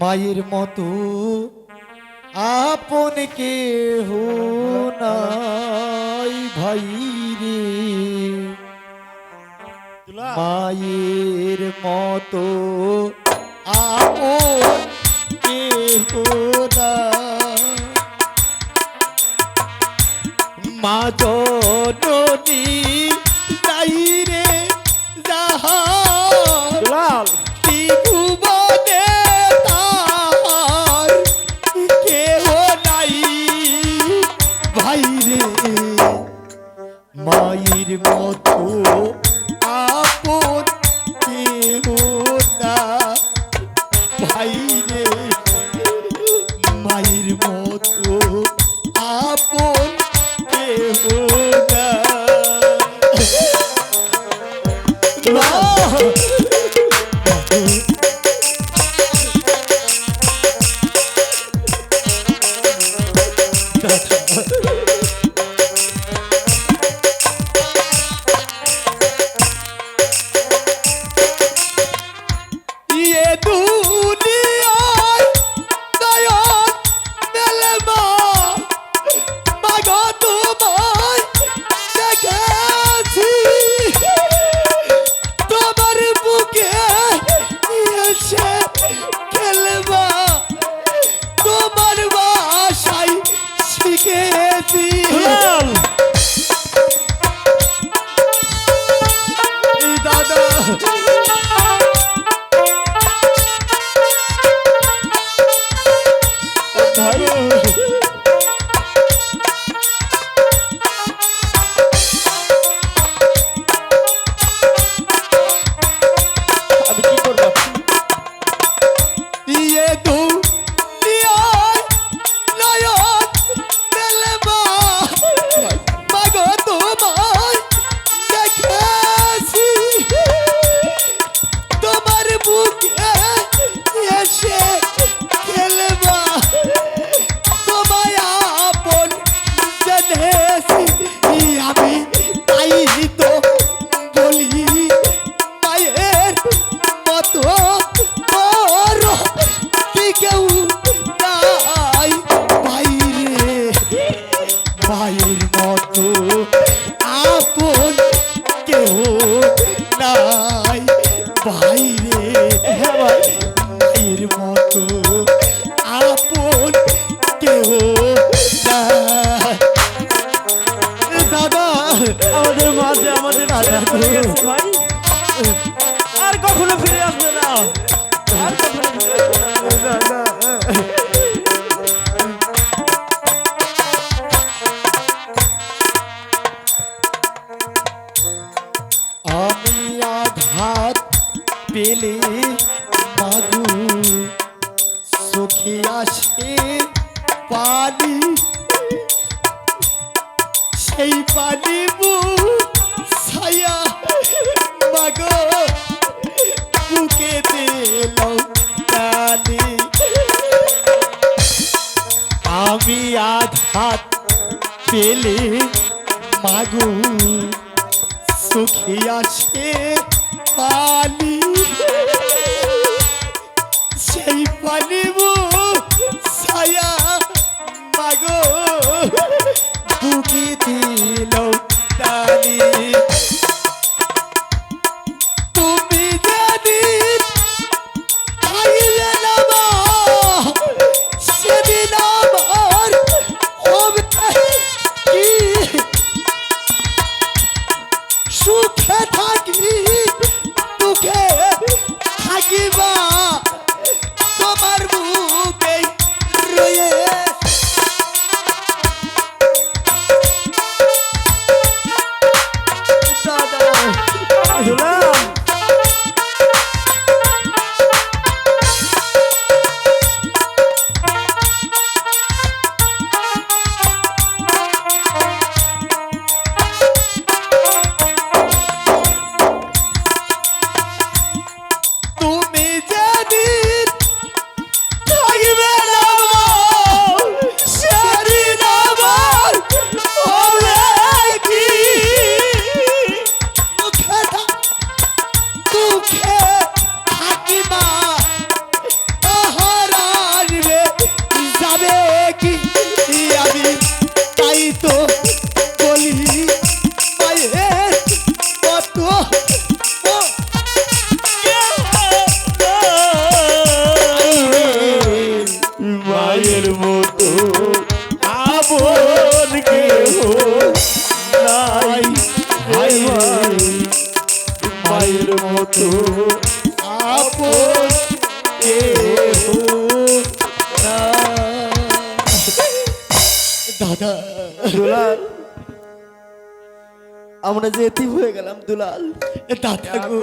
মায়ের মতো আপন কেহ নাই ভাই রে। মায়ের মতো আপন কেহ মা জননী নাই রে যাহা ভাই নাই। বাইরে মায়ের মতো আপন কেউ দাদা আমাদের মাঝে আমাদের দাদা ভাই। আর কখনো ফিরে আসবে না। পেলে মাগু সুখে আসে পানি। সেই পানি ছায়া মাগো, বুকে দিল আমি আঘাত পেলে, মাগু সুখী আছে পানি। দাদা দুলাল আমরা যে এতিম হয়ে গেলাম দুলাল। দাদা গো।